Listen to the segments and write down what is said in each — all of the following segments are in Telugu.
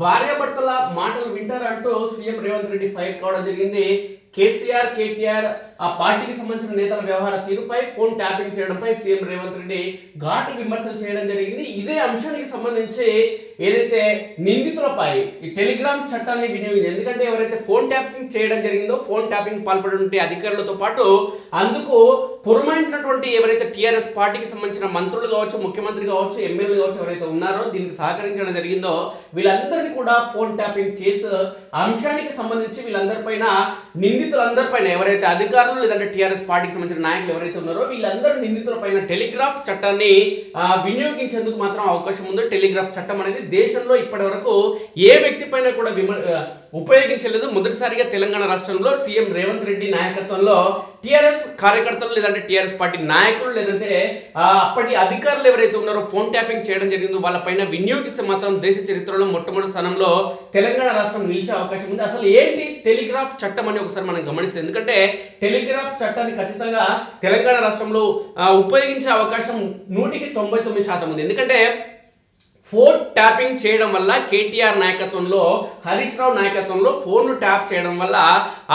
భార్యాభర్తల మాటలు అంటూ సీఎం రేవంత్ రెడ్డి ఫైర్ కావడం జరిగింది. కేసీఆర్ కేటీఆర్ ఆ పార్టీకి సంబంధించిన నేతల వ్యవహార తీరుపై ఫోన్ ట్యాపింగ్ చేయడంపై సీఎం రేవంత్ రెడ్డి ఘాటు విమర్శలు చేయడం జరిగింది. ఇదే అంశానికి సంబంధించి ఏదైతే నిందితులపై ఈ టెలిగ్రామ్ చట్టాన్ని వినియోగింది ఎందుకంటే ఎవరైతే ఫోన్ ట్యాపింగ్ చేయడం జరిగిందో ఫోన్ ట్యాపింగ్ పాల్పడినటువంటి అధికారులతో పాటు అందుకు పురమాయించినటువంటి ఎవరైతే టీఆర్ఎస్ పార్టీకి సంబంధించిన మంత్రులు కావచ్చు ముఖ్యమంత్రి కావచ్చు ఎమ్మెల్యే కావచ్చు ఎవరైతే ఉన్నారో దీనికి సహకరించడం జరిగిందో వీళ్ళందరినీ కూడా ఫోన్ ట్యాపింగ్ కేసు అంశానికి సంబంధించి వీళ్ళందరిపైన నిందితులందరిపైన ఎవరైతే అధికారులు లేదంటే టీఆర్ఎస్ పార్టీకి సంబంధించిన నాయకులు ఎవరైతే ఉన్నారో వీళ్ళందరూ నిందితులపైన టెలిగ్రాఫ్ చట్టాన్ని వినియోగించేందుకు మాత్రం అవకాశం ఉంది. టెలిగ్రాఫ్ చట్టం అనేది దేశంలో ఇప్పటి వరకు ఏ వ్యక్తి పైన కూడా విమ ఉపయోగించలేదు. మొదటిసారిగా తెలంగాణ రాష్ట్రంలో సీఎం రేవంత్ రెడ్డి నాయకత్వంలో టీఆర్ఎస్ కార్యకర్తలు లేదంటే టీఆర్ఎస్ పార్టీ నాయకులు లేదంటే అప్పటి అధికారులు ఎవరైతే ఉన్నారో ఫోన్ ట్యాపింగ్ చేయడం జరిగిందో వాళ్ళపైన వినియోగిస్తే మాత్రం దేశ చరిత్రలో మొట్టమొదటి స్థానంలో తెలంగాణ రాష్ట్రం నిలిచి అవకాశం ఉంది. అసలు ఏంటి టెలిగ్రాఫ్ చట్టం అని ఒకసారి మనం గమనిస్తే ఎందుకంటే టెలిగ్రాఫ్ చట్టాన్ని ఖచ్చితంగా తెలంగాణ రాష్ట్రంలో ఉపయోగించే అవకాశం నూటికి తొంభై తొమ్మిది శాతం ఉంది. ఎందుకంటే ఫోన్ ట్యాపింగ్ చేయడం వల్ల కేటీఆర్ నాయకత్వంలో హరీష్ రావు నాయకత్వంలో ఫోన్లు ట్యాప్ చేయడం వల్ల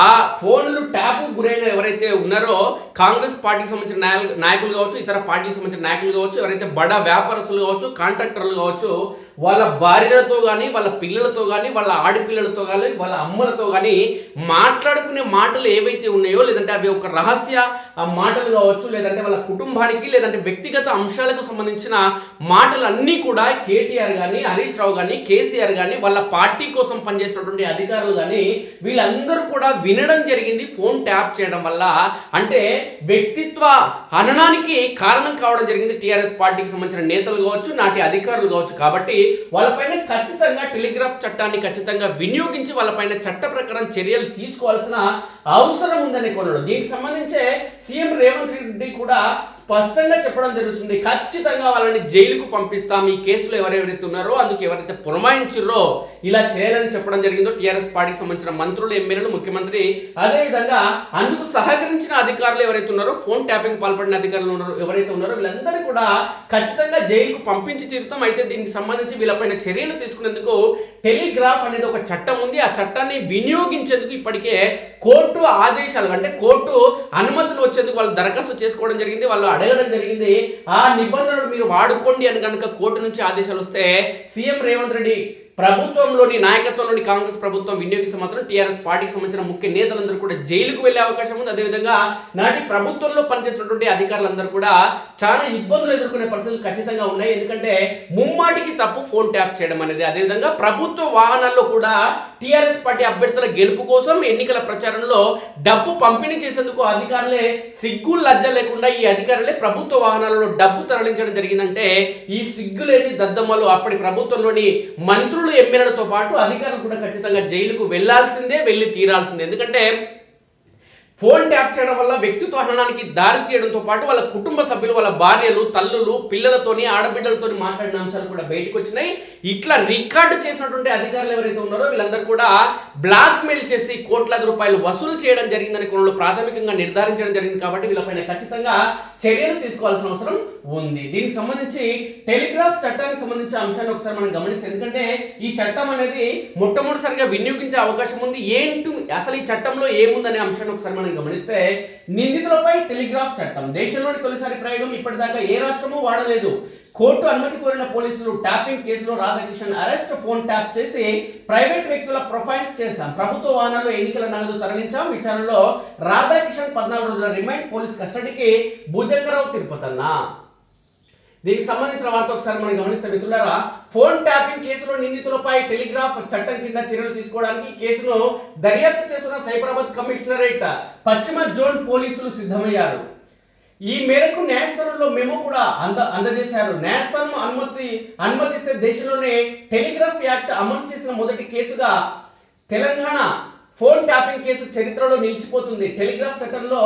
ఆ ఫోన్లు ట్యాప్ గురైన ఎవరైతే ఉన్నారో కాంగ్రెస్ పార్టీకి సంబంధించిన నాయకులు నాయకులు కావచ్చు ఇతర పార్టీకి సంబంధించిన నాయకులు కావచ్చు ఎవరైతే బడా వ్యాపారస్తులు కావచ్చు కాంట్రాక్టర్లు కావచ్చు వాళ్ళ భార్యలతో కానీ వాళ్ళ పిల్లలతో కానీ వాళ్ళ ఆడపిల్లలతో కానీ వాళ్ళ అమ్మలతో కానీ మాట్లాడుకునే మాటలు ఏవైతే ఉన్నాయో లేదంటే అవి ఒక రహస్య మాటలు కావచ్చు లేదంటే వాళ్ళ కుటుంబానికి లేదంటే వ్యక్తిగత అంశాలకు సంబంధించిన మాటలు అన్నీ కూడా కేటీఆర్ కానీ హరీష్ రావు కానీ కేసీఆర్ కానీ వాళ్ళ పార్టీ కోసం పనిచేసినటువంటి అధికారులు కానీ వీళ్ళందరూ కూడా వినడం జరిగింది ఫోన్ ట్యాప్ చేయడం వల్ల. అంటే వ్యక్తిత్వ హననానికి కారణం కావడం జరిగింది టీఆర్ఎస్ పార్టీకి సంబంధించిన నేతలు కావచ్చు నాటి అధికారులు కావచ్చు. కాబట్టి వాళ్ళపైన ఖచ్చితంగా టెలిగ్రాఫ్ చట్టాన్ని ఖచ్చితంగా వినియోగించి వాళ్ళపైన చట్ట ప్రకారం చర్యలు తీసుకోవాల్సిన అవసరం ఉందని కొనడు దీనికి సంబంధించే సీఎం రేవంత్ రెడ్డి కూడా స్పష్టంగా చెప్పడం జరుగుతుంది. ఖచ్చితంగా వాళ్ళని జైలుకు పంపిస్తాం. ఈ కేసులో ఎవరెవరైతే ఉన్నారో అందుకు ఎవరైతే పురమాయించారో ఇలా చేయాలని చెప్పడం జరిగిందో టీఆర్ఎస్ పార్టీకి సంబంధించిన మంత్రులు ఎమ్మెల్యేలు ముఖ్యమంత్రి అదేవిధంగా అందుకు సహకరించిన అధికారులు ఎవరైతే ఉన్నారో ఫోన్ ట్యాపింగ్ పాల్పడిన అధికారులు ఉన్నారో ఎవరైతే ఉన్నారో వీళ్ళందరూ కూడా ఖచ్చితంగా జైలుకు పంపించి తీరుతాం. అయితే దీనికి సంబంధించి వీళ్ళపైన చర్యలు తీసుకునేందుకు టెలిగ్రాఫ్ అనేది ఒక చట్టం ఉంది. ఆ చట్టాన్ని వినియోగించేందుకు ఇప్పటికే కోర్టు ఆదేశాలు అంటే కోర్టు అనుమతులు వచ్చేందుకు వాళ్ళు దరఖాస్తు చేసుకోవడం జరిగింది. వాళ్ళు అడగడం జరిగింది. ఆ నిబంధనలు మీరు వాడుకోండి అని కనుక కోర్టు నుంచి ఆదేశాలు వస్తే సీఎం రేవంత్ రెడ్డి ప్రభుత్వంలోని నాయకత్వంలోని కాంగ్రెస్ ప్రభుత్వం వినియోగిస్తే మాత్రం టీఆర్ఎస్ పార్టీకి సంబంధించిన ముఖ్య నేతలందరూ కూడా జైలుకు వెళ్ళే అవకాశం ఉంది. అదేవిధంగా నాటి ప్రభుత్వంలో పనిచేసినటువంటి అధికారులందరూ కూడా చాలా ఇబ్బందులు ఎదుర్కొనే పరిస్థితులు ఖచ్చితంగా ఉన్నాయి. ఎందుకంటే ముమ్మాటికి తప్పు ఫోన్ ట్యాప్ చేయడం అనేది. అదేవిధంగా ప్రభుత్వ వాహనాల్లో కూడా టీఆర్ఎస్ పార్టీ అభ్యర్థుల గెలుపు కోసం ఎన్నికల ప్రచారంలో డబ్బు పంపిణీ చేసేందుకు అధికారులే సిగ్గు లజ్జ లేకుండా ఈ అధికారులే ప్రభుత్వ వాహనాలలో డబ్బు తరలించడం జరిగిందంటే ఈ సిగ్గులేని దద్దమ్మలు అప్పటి ప్రభుత్వంలోని మంత్రులు ఎమ్మెల్యేలతో పాటు అధికారులు కూడా ఖచ్చితంగా జైలుకు వెళ్ళాల్సిందే వెళ్ళి తీరాల్సిందే. ఎందుకంటే ఫోన్ ట్యాప్ చేయడం వల్ల వ్యక్తిత్వ హననానికి దారి తీయడంతో పాటు వాళ్ళ కుటుంబ సభ్యులు వాళ్ళ భార్యలు తల్లులు పిల్లలతోని ఆడబిడ్డలతోని మాట్లాడిన అంశాలు కూడా బయటకు వచ్చినాయి. ఇట్లా రికార్డు చేసినటువంటి అధికారులు ఎవరైతే ఉన్నారో వీళ్ళందరూ కూడా బ్లాక్ మెయిల్ చేసి కోట్లాది రూపాయలు వసూలు చేయడం జరిగిందని కొనలో ప్రాథమికంగా నిర్ధారించడం జరిగింది కాబట్టి వీళ్ళపైన ఖచ్చితంగా చర్యలు తీసుకోవాల్సిన అవసరం ఉంది. దీనికి సంబంధించి టెలిగ్రాఫ్ చట్టానికి సంబంధించిన అంశాన్ని ఒకసారి మనం గమనిస్తే ఎందుకంటే ఈ చట్టం అనేది మొట్టమొదటిసారిగా వినియోగించే అవకాశం ఉంది. ఏంటి? అసలు ఈ చట్టంలో ఏముందనే అంశాన్ని ఒకసారి మనం గమనిస్తే నిందితులపై టెలిగ్రాఫ్ చట్టం. దేశంలోని తొలిసారి ప్రయోగం ఇప్పటిదాకా ఏ రాష్ట్రమూ వాడలేదు. కోర్టు అనుమతి కోరిన పోలీసులు ట్యాపింగ్ కేసులో రాధాకృష్ణన్ అరెస్ట్ ఫోన్ ట్యాప్ చేసి ప్రైవేట్ వ్యక్తుల ప్రొఫైల్స్ చేశాం. ప్రభుత్వ వాహనాల్లో ఎన్నికల నగదు తరలించాం. విచారణలో రాధాకృష్ణన్ పద్నాలుగు రోజుల రిమైండ్ పోలీస్ కస్టడీకి భుజంగరావు తిరుపతన్నా. దీనికి సంబంధించిన వార్త ఒకసారి మనం గమనిస్తే మిత్రులారా ఫోన్ ట్యాపింగ్ కేసులో నిందితులపై టెలిగ్రాఫ్ చట్టం కింద చర్యలు తీసుకోవడానికి కేసును దర్యాప్తు చేస్తున్న సైబరాబాద్ కమిషనరేట్ పశ్చిమ జోన్ పోలీసులు సిద్ధమయ్యారు. ఈ మేరకు న్యాయస్థానంలో మేము కూడా అంద అందజేశారు. న్యాయస్థానం అనుమతి అనుమతిస్తే దేశంలోనే టెలిగ్రాఫ్ యాక్ట్ అమలు చేసిన మొదటి కేసుగా తెలంగాణ ఫోన్ ట్యాపింగ్ కేసు చరిత్రలో నిలిచిపోతుంది. టెలిగ్రాఫ్ చట్టంలో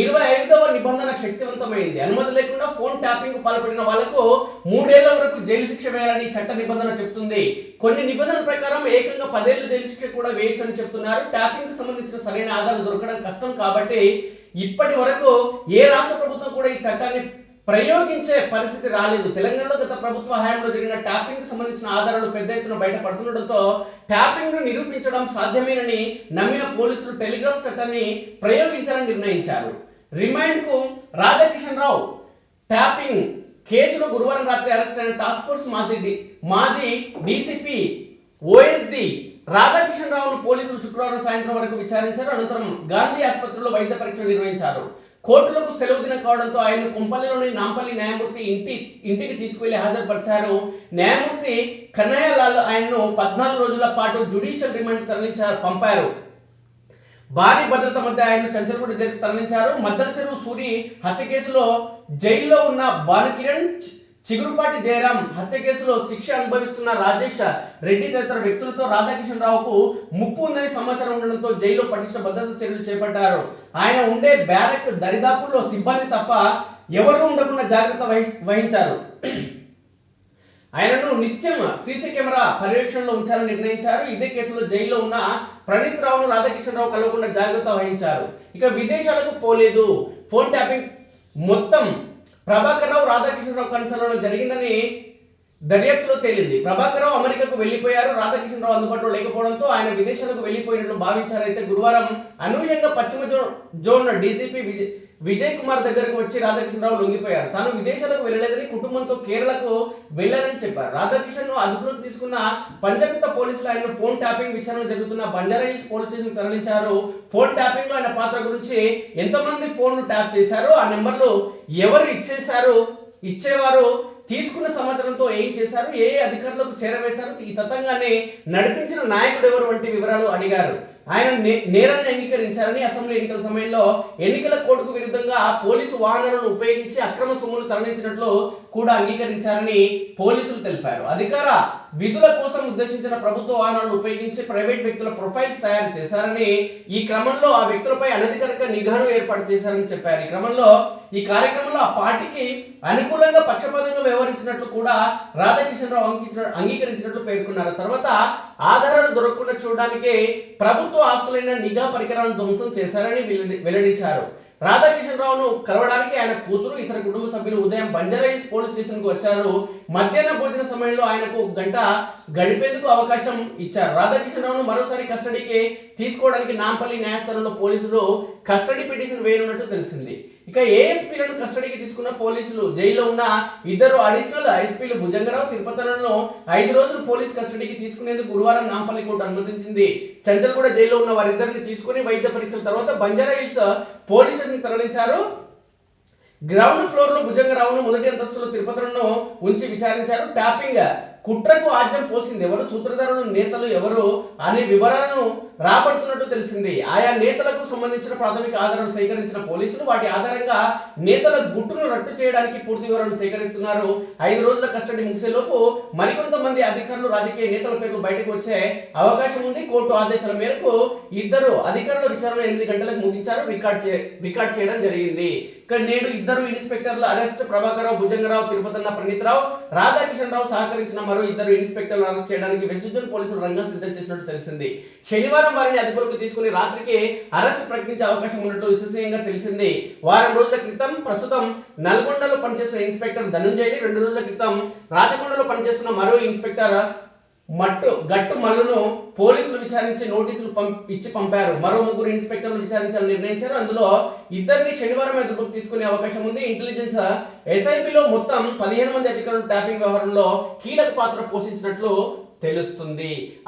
ఇరవై ఐదవ నిబంధన శక్తివంతమైంది. అనుమతి లేకుండా ఫోన్ ట్యాపింగ్ పాల్పడిన వాళ్ళకు మూడేళ్ళ వరకు జైలు శిక్ష వేయాలని చట్ట నిబంధన చెప్తుంది. కొన్ని నిబంధనల ప్రకారం ఏకంగా పదేళ్ళు జైలు శిక్ష కూడా వేయొచ్చని చెప్తున్నారు. ట్యాపింగ్కు సంబంధించిన సరైన ఆధారాలు దొరకడం కష్టం కాబట్టి ఇప్పటి వరకు ఏ రాష్ట్ర ప్రభుత్వం కూడా ఈ చట్టాన్ని ప్రయోగించే పరిస్థితి రాలేదు. తెలంగాణలో గత ప్రభుత్వ హయాంలో జరిగిన ట్యాపింగ్కు సంబంధించిన ఆధారాలు పెద్ద ఎత్తున బయటపడుతుండటంతో ట్యాపింగ్ను నిరూపించడం సాధ్యమేనని నమ్మిన పోలీసులు టెలిగ్రాఫ్ చట్టాన్ని ప్రయోగించాలని నిర్ణయించారు. రిమైండ్కు రాధాకిషన్ రావు. ట్యాపింగ్ కేసులో గురువారం రాత్రి అరెస్ట్ అయిన టాస్క్ ఫోర్స్ మాజీ మాజీ డీసీపీ ఓఎస్డి రాధాకిషన్ రావును పోలీసులు శుక్రవారం సాయంత్రం వరకు విచారించారు. అనంతరం గాంధీ ఆసుపత్రిలో వైద్య పరీక్షలు నిర్వహించారు. కోర్టులకు సెలవు దినం కావడంతో ఆయన కుంపల్లిలోని నాంపల్లి న్యాయమూర్తి ఇంటి ఇంటికి తీసుకువెళ్ళి హాజరుపరిచారు న్యాయమూర్తి కన్నయ్యలాల్ ఆయన్ను పద్నాలుగు రోజుల పాటు జుడిషియల్ రిమాండ్ తరలించారు పంపారు. భారీ భద్రత మధ్య ఆయన చంచలగూడ తరలించారు. మద్దతు చెరువు సూరి హత్య కేసులో జైల్లో ఉన్న భానుకిరణ్ చిగురుపాటి జయరాం హత్య కేసులో శిక్ష అనుభవిస్తున్న రాజేష్ రెడ్డి తదితర వ్యక్తులతో రాధాకిషన్ రావుకు ముప్పు ఉందని సమాచారం ఉండడంతో జైల్లో పటిష్ట భద్రత చర్యలు చేపట్టారు. ఆయన ఉండే బ్యారెక్ దరిదాపుల్లో సిబ్బంది తప్ప ఎవరూ ఉండకుండా జాగ్రత్త వహి- వహించారు. ఆయనను నిత్యం సీసీ కెమెరా పర్యవేక్షణలో ఉంచాలని నిర్ణయించారు. ఇదే కేసులో జైల్లో ఉన్న ప్రణీత్ రావును రాధాకిషన్ రావు కలవకుండా జాగ్రత్త వహించారు. ఇక విదేశాలకు పోలేదు. ఫోన్ ట్యాపింగ్ మొత్తం ప్రభాకర్ రావు రాధాకృష్ణరావు రావు కన్సర్న్లో జరిగిందని దర్యాప్తులో తేలింది. ప్రభాకరం అమెరికాకు వెళ్ళిపోయారు రాధాకిషన్రావు అందుబాటులో లేకపోవడంతో ఆయన విదేశాలకు వెళ్ళిపోయినట్లు భావించారైతే గురువారం అనూహ్యంగా పశ్చిమ జో- జోన్ డీజీపీ విజయ్ విజయ్ కుమార్ దగ్గరకు వచ్చి రాధాకృష్ణరావు లొంగిపోయారు. తాను విదేశాలకు వెళ్ళలేదని కుటుంబంతో కేరళకు వెళ్ళాలని చెప్పారు. రాధాకృష్ణ ను అదుపులోకి తీసుకున్న పంజగుట్ట పోలీసులు ఆయన ఫోన్ ట్యాపింగ్ విచారణ జరుగుతున్న బంజారా పోలీస్ స్టేషన్ తరలించారు. ఫోన్ ట్యాపింగ్లో ఆయన పాత్ర గురించి ఎంతమంది ఫోన్లు ట్యాప్ చేశారు? ఆ నెంబర్లు ఎవరు ఇచ్చేశారు? ఇచ్చేవారు? తీసుకున్న సమాచారంతో ఏం చేశారు? ఏ అధికారులకు చేరవేశారు? ఈ తతంగాన్ని నడిపించిన నాయకుడు ఎవరు వంటి వివరాలు అడిగారు? ఆయన నేరాన్ని అంగీకరించారని అసెంబ్లీ ఎన్నికల సమయంలో ఎన్నికల కోడ్కు విరుద్ధంగా పోలీసు వాహనాలను ఉపయోగించి అక్రమ సొమ్ములు తరలించినట్లు కూడా అంగీకరించారని పోలీసులు తెలిపారు. అధికార విధుల కోసం ఉద్దేశించిన ప్రభుత్వ వాహనాలను ఉపయోగించి ప్రైవేట్ వ్యక్తుల ప్రొఫైల్స్ తయారు చేశారని ఈ క్రమంలో ఆ వ్యక్తులపై అనధికారిక నిఘాను ఏర్పాటు చేశారని చెప్పారు. ఈ క్రమంలో ఈ కార్యక్రమంలో ఆ పార్టీకి అనుకూలంగా పక్షపాతంగా వ్యవహరించినట్లు కూడా రాధాకిషన్ రావు అంగీకరించినట్లు పేర్కొన్నారు. తర్వాత ఆధారాలు దొరకకుండా చూడడానికి ప్రభుత్వ ఆస్తులైన నిఘా పరికరాలను ధ్వంసం చేశారని వెల్లడించారు. రాధాకిషన్ రావును కలవడానికి ఆయన కూతురు ఇతర కుటుంబ సభ్యులు ఉదయం బంజారా పోలీస్ స్టేషన్కు వచ్చారు. మధ్యాహ్న భోజన సమయంలో ఆయనకు గంట గడిపేందుకు అవకాశం ఇచ్చారు. రాధాకిషన్ రావును మరోసారి కస్టడీకి తీసుకోవడానికి నాంపల్లి న్యాయస్థానంలో పోలీసులు కస్టడీ పిటిషన్ వేయనున్నట్టు తెలిసింది. ఇక ఏఎస్పీలను కస్టడీకి తీసుకున్న పోలీసులు జైల్లో ఉన్న ఇద్దరు అడిషనల్ ఐఎస్పీలు భుజంగరావు తిరుపతిలను ఐదు రోజులు పోలీస్ కస్టడీకి తీసుకునేందుకు గురువారం నాంపల్లి కోర్టు అనుమతించింది. చంచల్గూడ జైల్లో ఉన్న వారిద్దరిని తీసుకుని వైద్య పరీక్షల తర్వాత బంజారా హిల్స్ పోలీస్ స్టేషన్ తరలించారు. గ్రౌండ్ ఫ్లోర్లో భుజంగరావును మొదటి అంతస్తులో తిరుపతిలను ఉంచి విచారించారు. ట్యాపింగ్ కుట్రకు ఆజ్యం పోసింది. ఎవరు సూత్రధారులు నేతలు ఎవరు అనే వివరాలను రాబడుతున్నట్టు తెలిసింది. ఆయా నేతలకు సంబంధించిన ప్రాథమిక ఆధారాలు సేకరించిన పోలీసులు వాటి ఆధారంగా నేతల గుట్టును రట్టు చేయడానికి పూర్తి వివరాలను సేకరిస్తున్నారు. ఐదు రోజుల కస్టడీ ముగిసేలోపు మరికొంతమంది అధికారులు రాజకీయ నేతల పేర్లు బయటకు వచ్చే అవకాశం ఉంది. కోర్టు ఆదేశాల మేరకు ఇద్దరు అధికారుల విచారణ ఎనిమిది గంటలకు ముగించారు. రికార్డ్ చే రికార్డ్ చేయడం జరిగింది. ఇక్కడ నేడు ఇద్దరు ఇన్స్పెక్టర్ల అరెస్ట్ ప్రభాకరరావు భుజంగరావు తిరుపతన్న ప్రణీత్ రావు రావు సహకరించిన మరో ఇద్దరు ఇన్స్పెక్టర్లను అరెస్ట్ చేయడానికి వెస్ట్ పోలీసులు రంగం సిద్ధం చేసినట్టు తెలిసింది. శనివారం వారిని అదుపులోకి తీసుకుని రాత్రికి అరెస్ట్ ప్రకటించే అవకాశం ఉన్నట్టు విశ్వసనీయంగా తెలిసింది. వారం రోజుల క్రితం ప్రస్తుతం నల్గొండలో పనిచేస్తున్న ఇన్స్పెక్టర్ ధనుంజయని రెండు రోజుల క్రితం రాచకొండలో పనిచేస్తున్న మరో ఇన్స్పెక్టర్ మట్టు గట్టు మల్లును పోలీసులు విచారించి నోటీసులు ఇచ్చి పంపారు. మరో ముగ్గురు ఇన్స్పెక్టర్లు విచారించాలని నిర్ణయించారు. అందులో ఇద్దరిని శనివారం అదుపులోకి తీసుకునే అవకాశం ఉంది. ఇంటెలిజెన్స్ ఎస్ఐపిలో మొత్తం పదిహేను మంది అధికారులు ట్యాపింగ్ వ్యవహారంలో కీలక పాత్ర పోషించినట్లు తెలుస్తుంది.